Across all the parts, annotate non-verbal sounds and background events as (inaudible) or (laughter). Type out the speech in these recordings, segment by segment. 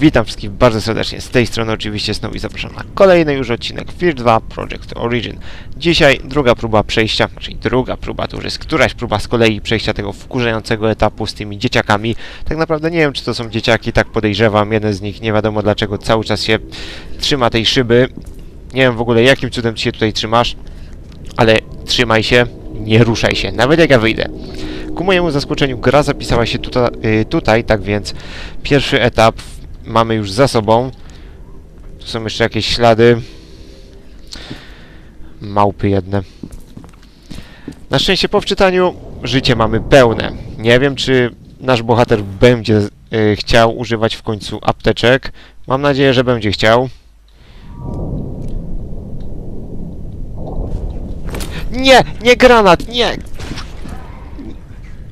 Witam wszystkich bardzo serdecznie z tej strony oczywiście Snow i zapraszam na kolejny już odcinek Fear 2 Project Origin. Dzisiaj druga próba przejścia, czyli druga próba, to już jest któraś próba z kolei przejścia tego wkurzającego etapu z tymi dzieciakami. Tak naprawdę nie wiem czy to są dzieciaki, tak podejrzewam, jeden z nich nie wiadomo dlaczego cały czas się trzyma tej szyby. Nie wiem w ogóle jakim cudem ty się tutaj trzymasz, ale trzymaj się, nie ruszaj się, nawet jak ja wyjdę. Ku mojemu zaskoczeniu gra zapisała się tuta, y, tutaj, tak więc pierwszy etap mamy już za sobą. Tu są jeszcze jakieś ślady. Małpy jedne. Na szczęście po wczytaniu życie mamy pełne. Nie wiem, czy nasz bohater będzie y, chciał używać w końcu apteczek. Mam nadzieję, że będzie chciał. Nie! Nie granat! Nie!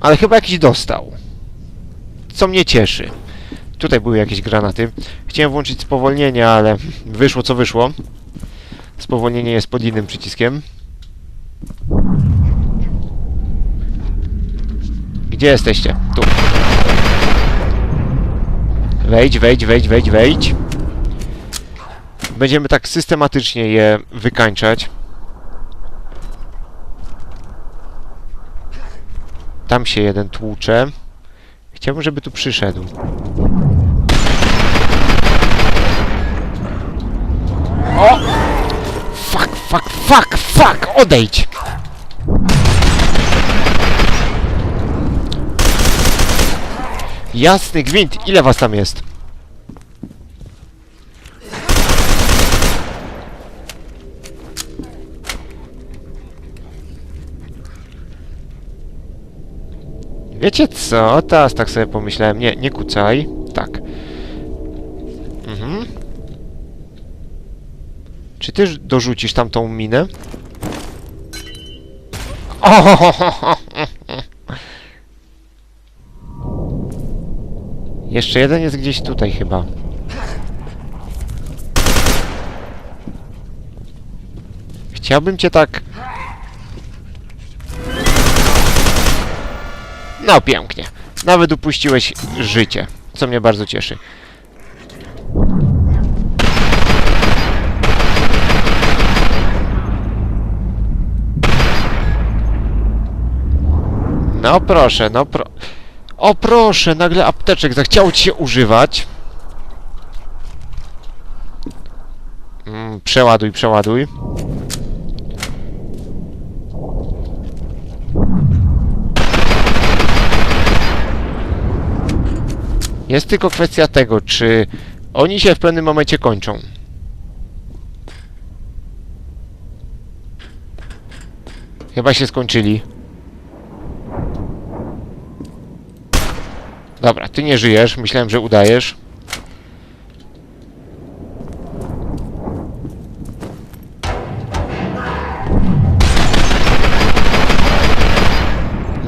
Ale chyba jakiś dostał. Co mnie cieszy. Tutaj były jakieś granaty. Chciałem włączyć spowolnienie, ale wyszło co wyszło. Spowolnienie jest pod innym przyciskiem. Gdzie jesteście? Tu. Wejdź, wejdź, wejdź, wejdź, wejdź. Będziemy tak systematycznie je wykańczać. Tam się jeden tłucze. Chciałbym, żeby tu przyszedł. O! Fuck, fuck, fuck, fuck! Odejdź! Jasny gwint! Ile was tam jest? Wiecie co? Teraz tak sobie pomyślałem. Nie, nie kucaj. Czy ty dorzucisz tamtą minę? (laughs) Jeszcze jeden jest gdzieś tutaj chyba. Chciałbym cię tak... No pięknie. Nawet upuściłeś życie, co mnie bardzo cieszy. No proszę, no pro... O proszę, nagle apteczek zachciało ci się używać. Mm, przeładuj, przeładuj. Jest tylko kwestia tego, czy oni się w pewnym momencie kończą. Chyba się skończyli. Dobra, ty nie żyjesz. Myślałem, że udajesz.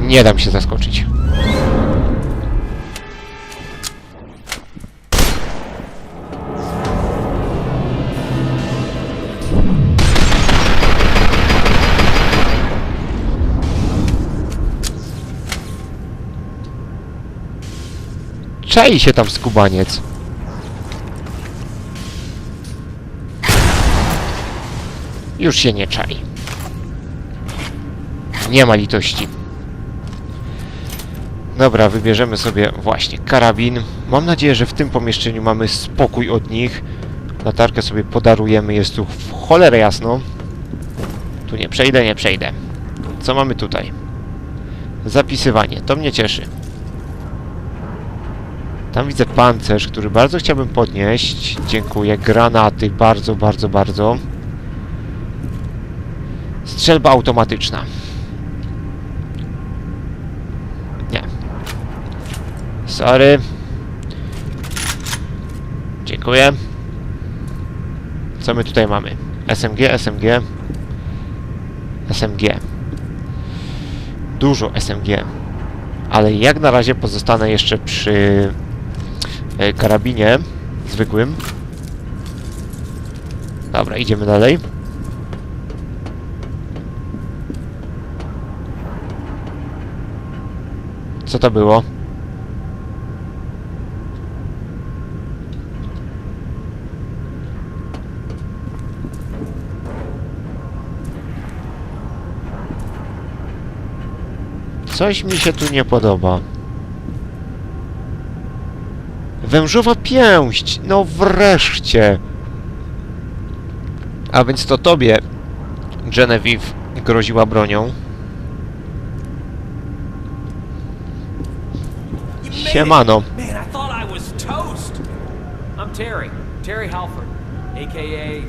Nie dam się zaskoczyć. Czai się tam skubaniec. Już się nie czai. Nie ma litości. Dobra, wybierzemy sobie właśnie karabin. Mam nadzieję, że w tym pomieszczeniu mamy spokój od nich. Latarkę sobie podarujemy, jest tu w cholerę jasno. Tu nie przejdę, nie przejdę. Co mamy tutaj? Zapisywanie, to mnie cieszy. Tam widzę pancerz, który bardzo chciałbym podnieść. Dziękuję. Granaty, bardzo, bardzo, bardzo. Strzelba automatyczna. Nie. Sorry. Dziękuję. Co my tutaj mamy? SMG, SMG. SMG. Dużo SMG. Ale jak na razie pozostanę jeszcze przy E, karabinie zwykłym. Dobra, idziemy dalej. Co to było? Coś mi się tu nie podoba. Wężowa pięść! No wreszcie! A więc to tobie Genevieve groziła bronią. Siemano. I'm Terry. Terry Halford, aka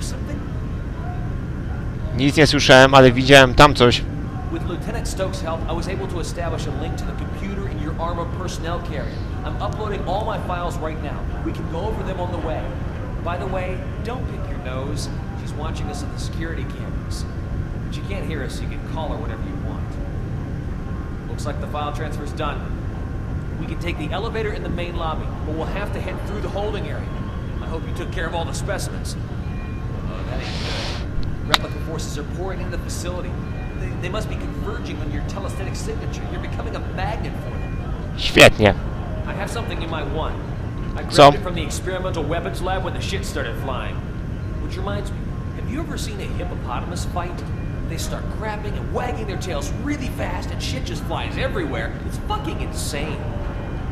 something? Nic nie słyszałem, ale widziałem tam coś. With Lieutenant Stokes' help, I was able to establish a link to the armored personnel carrier. I'm uploading all my files right now. We can go over them on the way. By the way, don't pick your nose. She's watching us on the security cameras. But she can't hear us, so you can call her whatever you want. Looks like the file transfer's done. We can take the elevator in the main lobby, but we'll have to head through the holding area. I hope you took care of all the specimens. Oh, that ain't good. Replica forces are pouring into the facility. They, they must be converging on your telesthetic signature. You're becoming a magnet for. Świetnie. I have something you might want. I grabbed So? it from the experimental weapons lab when the shit started flying. Which reminds me, have you ever seen a hippopotamus fight? They start grabbing and wagging their tails really fast and shit just flies everywhere. It's fucking insane.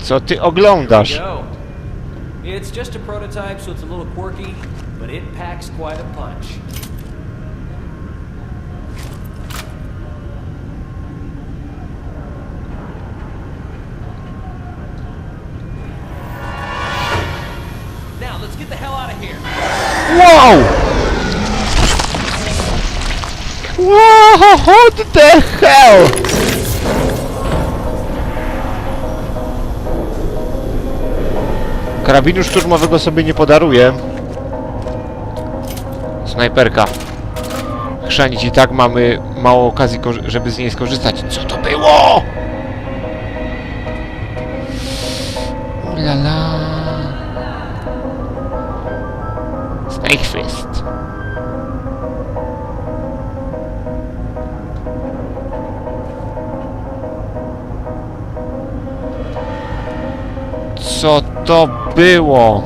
Co ty oglądasz? It's just a prototype, so it's a little quirky, but it packs quite a punch. What the hell? Karabinu szturmowego sobie nie podaruję. Snajperka. Chrzanić i tak mamy mało okazji, żeby z niej skorzystać. Co to było? Ulala. Snake Fist. Co to było?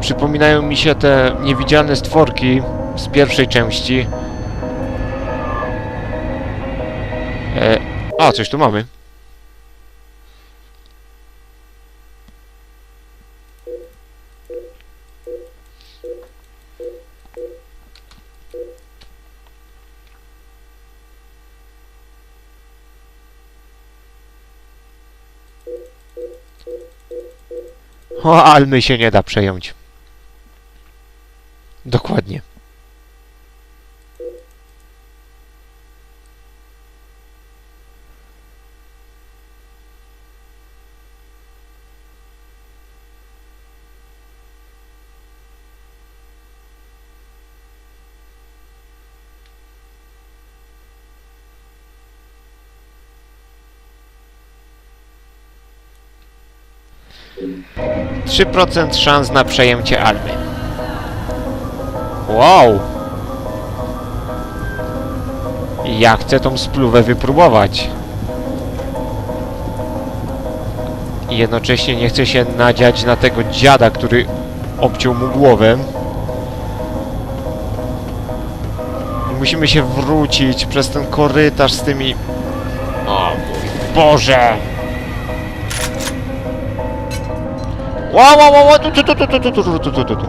Przypominają mi się te niewidzialne stworki z pierwszej części. E, a, coś tu mamy. O, Almy się nie da przejąć. Dokładnie. Trzy procent szans na przejęcie Almy. Wow! Ja chcę tą spluwę wypróbować. I jednocześnie nie chcę się nadziać na tego dziada, który obciął mu głowę. Musimy się wrócić przez ten korytarz z tymi... O mój Boże! Tu, tu, tu, tu, tu, tu, tu, tu, tu, tu.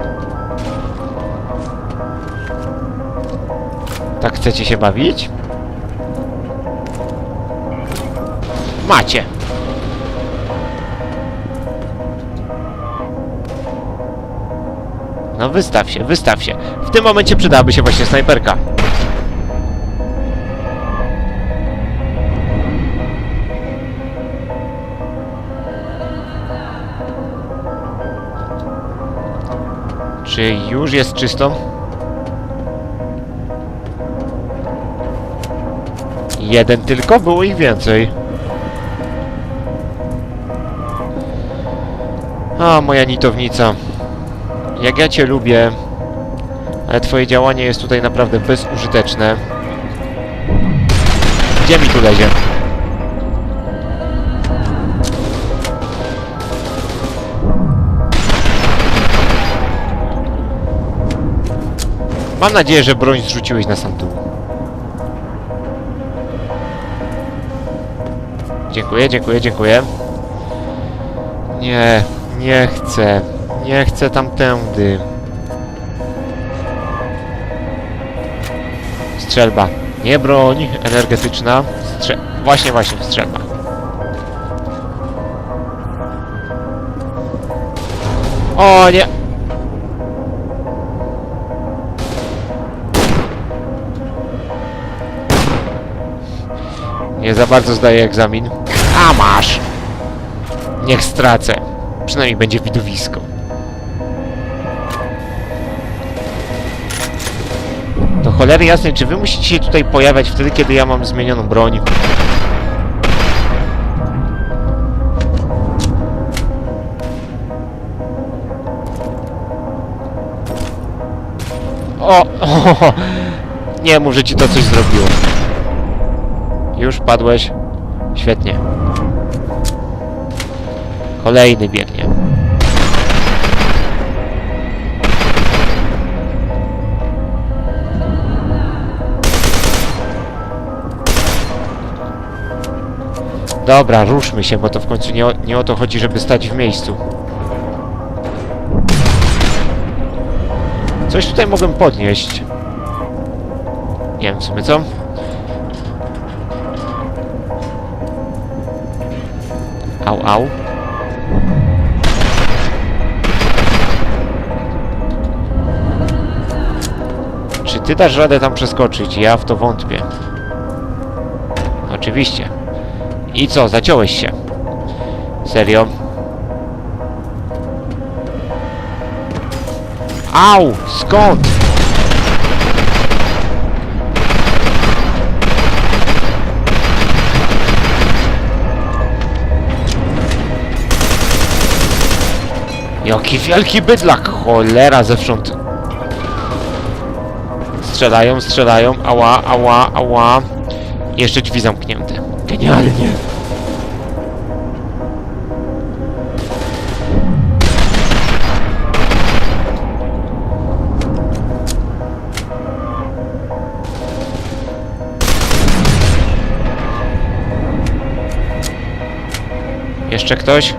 Tak chcecie się bawić? Macie. No wystaw się, wystaw się. W tym momencie przydałaby się właśnie snajperka. Czy już jest czysto? Jeden tylko? Było ich więcej. A, moja nitownica. Jak ja cię lubię, ale twoje działanie jest tutaj naprawdę bezużyteczne. Gdzie mi tu lezie? Mam nadzieję, że broń zrzuciłeś na sam dół. Dziękuję, dziękuję, dziękuję. Nie, nie chcę. Nie chcę tamtędy. Strzelba. Nie broń energetyczna. Strze właśnie, właśnie, strzelba. O nie! Nie za bardzo zdaję egzamin. A masz! Niech stracę. Przynajmniej będzie widowisko. Do cholery jasnej, czy wy musicie się tutaj pojawiać wtedy, kiedy ja mam zmienioną broń? O, o! (laughs) Nie mów, że ci to coś zrobiło. Już padłeś. Świetnie. Kolejny biegnie. Dobra, ruszmy się, bo to w końcu nie o, nie o to chodzi, żeby stać w miejscu. Coś tutaj mogłem podnieść. Nie wiem w sumie co. Au. Czy ty dasz radę tam przeskoczyć? Ja w to wątpię. Oczywiście. I co, zaciąłeś się? Serio? Au! Skąd? Jaki wielki bydlak! Cholera zewsząd! Strzelają, strzelają. Ała, ała, ała. Jeszcze drzwi zamknięte. Genialnie. Jeszcze ktoś?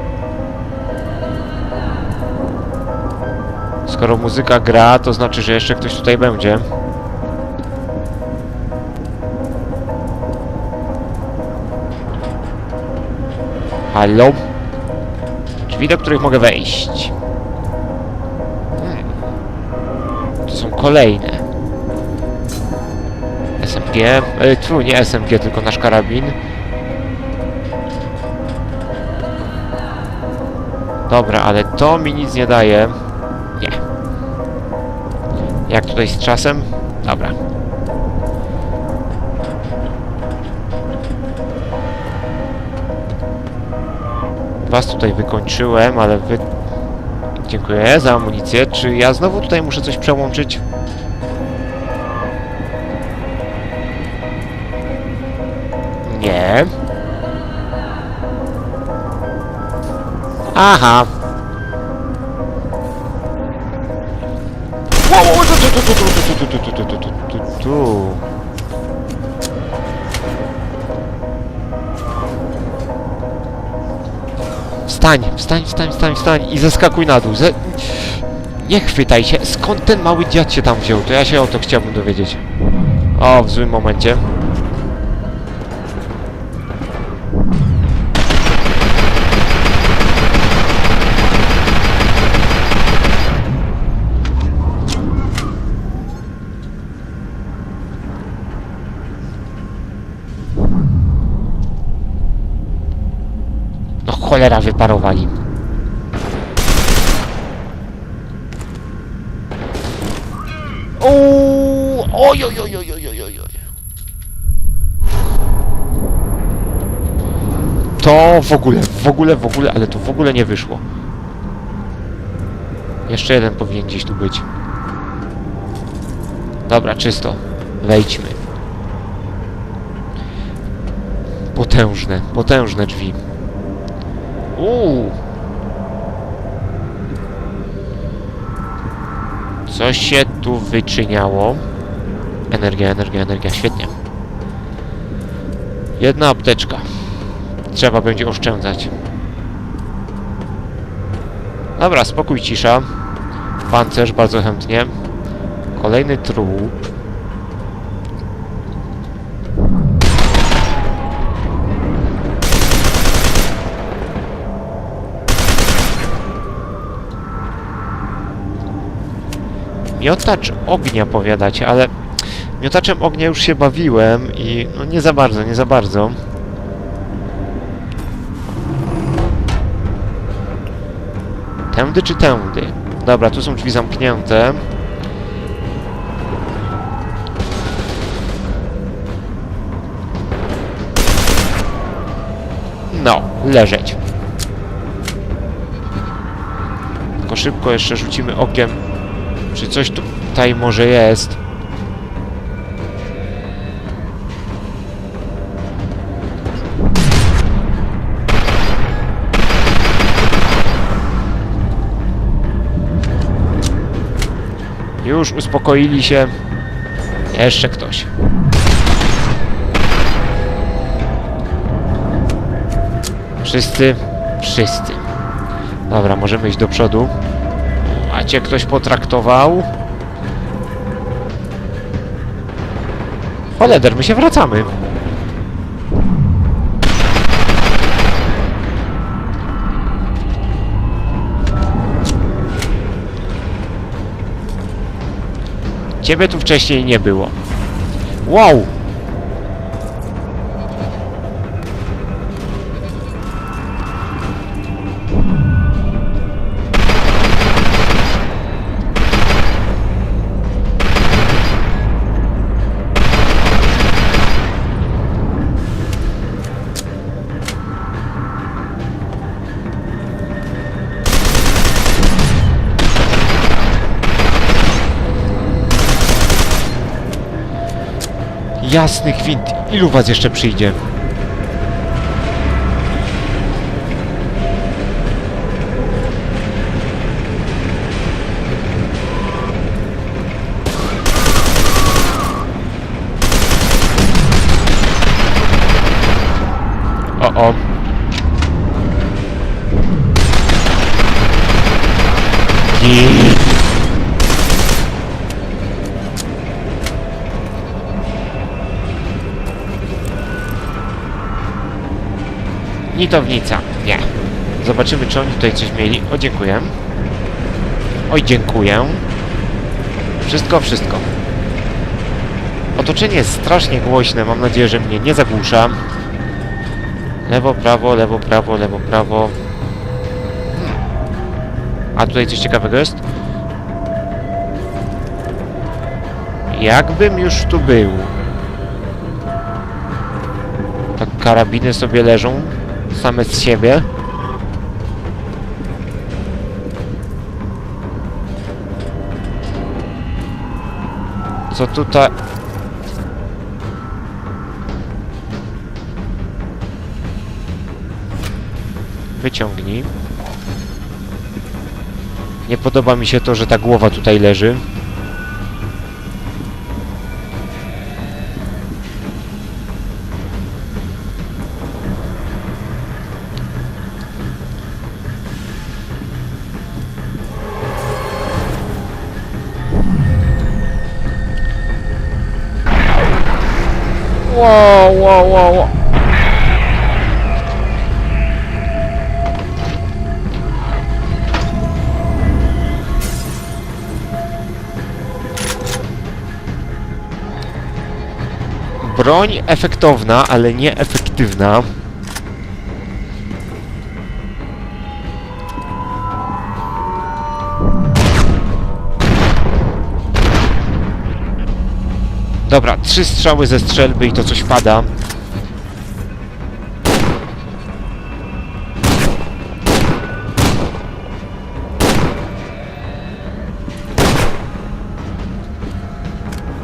Skoro muzyka gra, to znaczy, że jeszcze ktoś tutaj będzie. Halo? Drzwi, do których mogę wejść. Hmm. To są kolejne. SMG. E, tu nie SMG, tylko nasz karabin. Dobra, ale to mi nic nie daje. Jak tutaj z czasem? Dobra. Was tutaj wykończyłem, ale wy... Dziękuję za amunicję. Czy ja znowu tutaj muszę coś przełączyć? Nie. Aha. Tu, tu, tu, tu, tu, tu, tu, tu, tu, tu, tu, tu. Wstań, wstań, wstań, wstań, wstań i zeskakuj na dół. Ze... Nie chwytaj się. Skąd ten mały dziad się tam wziął? To ja się o to chciałbym dowiedzieć. O, w złym momencie. cholera wyparowali. Oj, oj, oj, oj, oj, oj, oj. To w ogóle, w ogóle, w ogóle, ale to w ogóle nie wyszło. Jeszcze jeden powinien gdzieś tu być. Dobra, czysto. Wejdźmy. Potężne, potężne drzwi. Uuu. Coś się tu wyczyniało. Energia, energia, energia, świetnie. Jedna apteczka. trzeba będzie oszczędzać. Dobra, spokój, cisza. Pancerz bardzo chętnie. Kolejny trup. Miotacz ognia powiadacie, ale miotaczem ognia już się bawiłem i no nie za bardzo, nie za bardzo. Tędy czy tędy? Dobra, tu są drzwi zamknięte. No, leżeć. Tylko szybko jeszcze rzucimy okiem, czy coś tutaj może jest. Już uspokoili się. Jeszcze ktoś. Wszyscy? Wszyscy. Dobra, możemy iść do przodu. A cię ktoś potraktował? Holeder, my się wracamy. Ciebie tu wcześniej nie było. Wow! Jasny gwint. Ilu was jeszcze przyjdzie? Nitownica. Nie. Zobaczymy, czy oni tutaj coś mieli. O, dziękuję. Oj, dziękuję. Wszystko, wszystko. Otoczenie jest strasznie głośne. Mam nadzieję, że mnie nie zagłusza. Lewo, prawo, lewo, prawo, lewo, prawo. A tutaj coś ciekawego jest? Jakbym już tu był. Tak karabiny sobie leżą same z siebie. Co tutaj... Wyciągnij. Nie podoba mi się to, że ta głowa tutaj leży. Wow, wow, wow, wow. Broń efektowna, ale nieefektywna. Dobra, trzy strzały ze strzelby i to coś pada.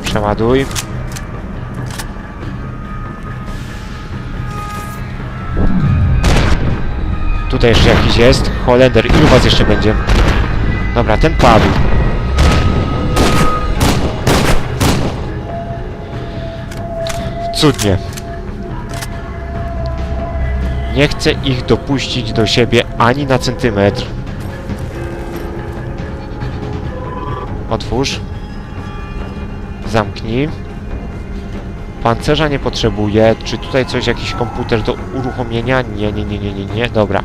Przeładuj. Tutaj jeszcze jakiś jest. Holender, ilu was jeszcze będzie? Dobra, ten padł. Cudnie. Nie chcę ich dopuścić do siebie ani na centymetr. Otwórz. Zamknij. Pancerza nie potrzebuję. Czy tutaj coś, jakiś komputer do uruchomienia? Nie, nie, nie, nie, nie, nie. Dobra.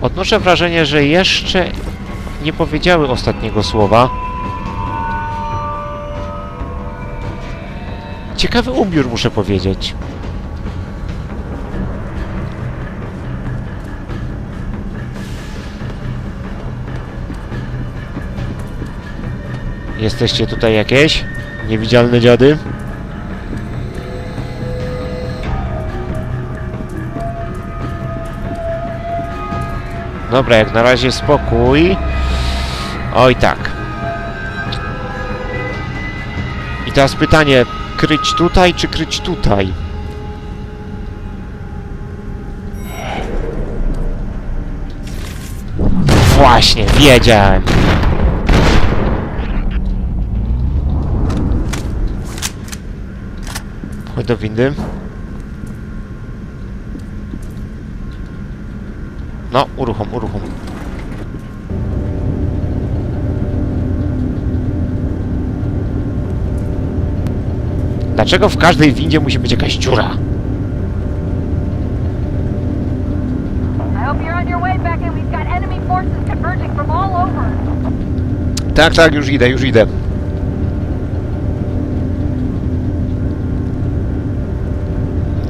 Odnoszę wrażenie, że jeszcze nie powiedziały ostatniego słowa. Ciekawy ubiór, muszę powiedzieć. Jesteście tutaj jakieś? Niewidzialne dziady? Dobra, jak na razie spokój. Oj tak. I teraz pytanie, kryć tutaj czy kryć tutaj? Właśnie, wiedziałem. Chodź do windy. No, uruchom, uruchom. Dlaczego w każdej windzie musi być jakaś dziura? Tak, tak, już idę, już idę.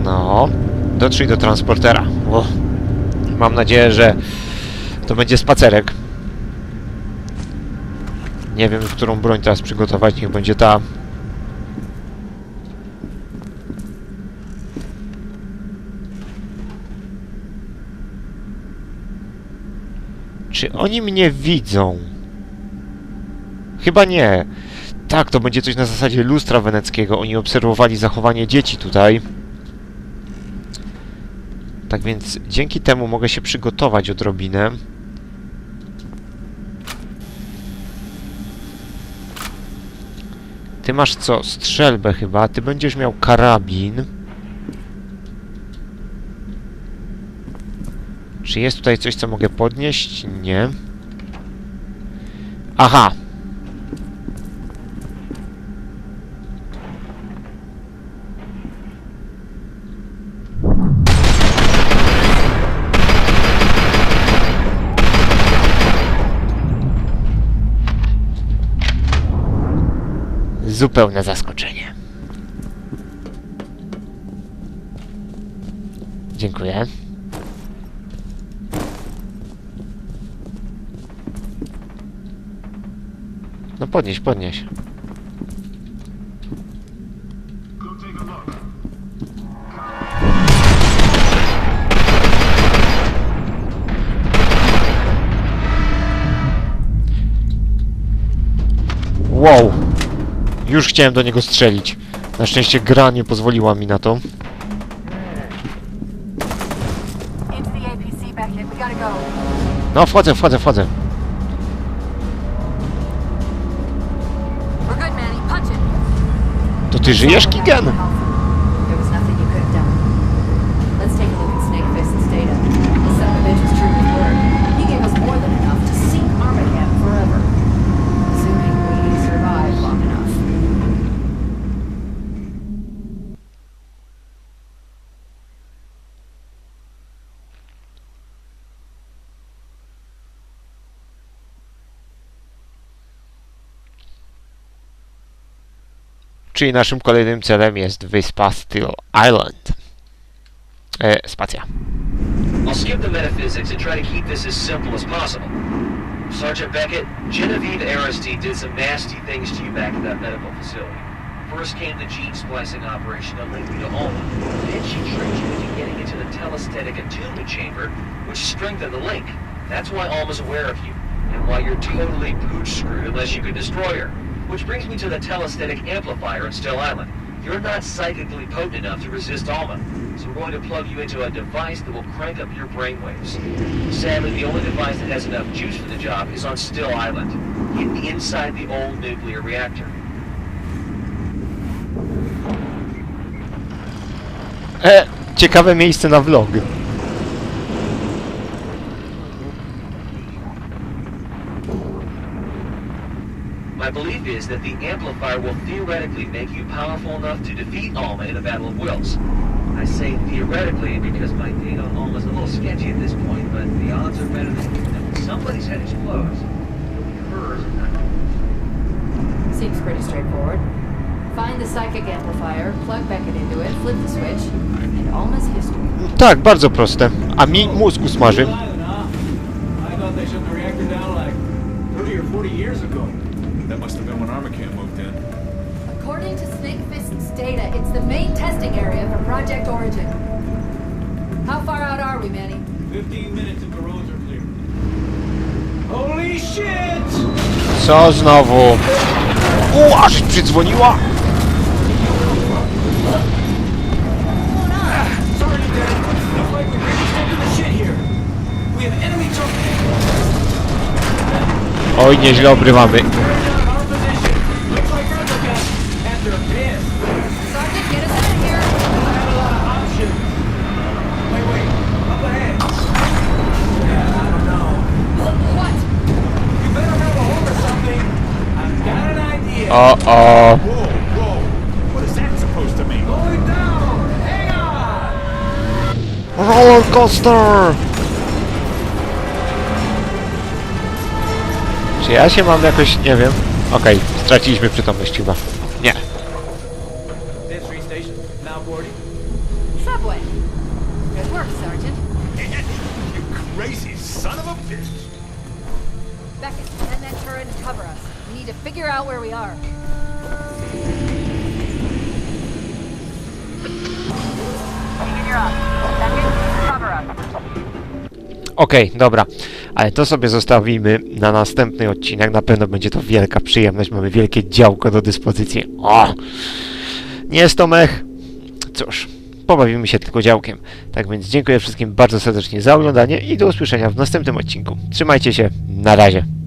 No, dotrzyj do transportera. O, mam nadzieję, że to będzie spacerek. Nie wiem, którą broń teraz przygotować, niech będzie ta. Czy oni mnie widzą? Chyba nie. Tak, to będzie coś na zasadzie lustra weneckiego. Oni obserwowali zachowanie dzieci tutaj. Tak więc dzięki temu mogę się przygotować odrobinę. Ty masz co? Strzelbę chyba. Ty będziesz miał karabin. Czy jest tutaj coś, co mogę podnieść? Nie. Aha! Zupełne zaskoczenie. Dziękuję. No podnieś, podnieś. Wow! Już chciałem do niego strzelić. Na szczęście gra nie pozwoliła mi na to. No, wchodzę, wchodzę, wchodzę. Ty żyjesz, Kigan? Czyli naszym kolejnym celem jest wyspa Steel Island. E, spacja. I'll skip the metaphysics and try to keep this as simple as possible. Sergeant Beckett, Genevieve Aristide did some nasty things to you back at that medical facility. First came the gene splicing operation to link you to Alma. Then she tricked you into getting into the telesthetic attunement chamber, which strengthened the link. That's why Alma's aware of you, and why you're totally pooch screwed unless you destroy her. Which brings me to the telesthetic amplifier in Still Island. You're not psychically potent enough to resist Alma, so we're going to plug you into a device that will crank up your brainwaves. Sadly, the only device that has enough juice for the job is on Still Island, hidden inside the old nuclear reactor. Eh, ciekawe miejsce na vlog. Is that the Amplifier will theoretically make you powerful enough to defeat Alma in a battle of wills. I say theoretically because my data on Alma's a little sketchy at this point, but the odds are better than that when somebody's head explodes. It'll be hers and not. Seems pretty straightforward. Find the psychic amplifier, plug Beckett into it, flip the switch, and Alma's history. Tak, bardzo proste. A mi mózg usmaży. Must have been when Armacam moved in. According to Snake Fist's data, it's the main testing area for Project Origin. How far out are we, Manny? 15 minutes if the roads are clear. Holy shit! Co znowu? U, aż przydzwoniła! Sorry, Dad. Looks an idea. O, o. Whoa, whoa! What is that supposed to mean? Going down. Hang on. Roller coaster! Czy ja się mam jakoś, nie wiem. Okej, straciliśmy przytomność chyba. Nie. To figure out where we are. Okej, dobra. Ale to sobie zostawimy na następny odcinek. Na pewno będzie to wielka przyjemność. Mamy wielkie działko do dyspozycji. O! Nie jest to mech. Cóż, pobawimy się tylko działkiem. Tak więc dziękuję wszystkim bardzo serdecznie za oglądanie i do usłyszenia w następnym odcinku. Trzymajcie się, na razie.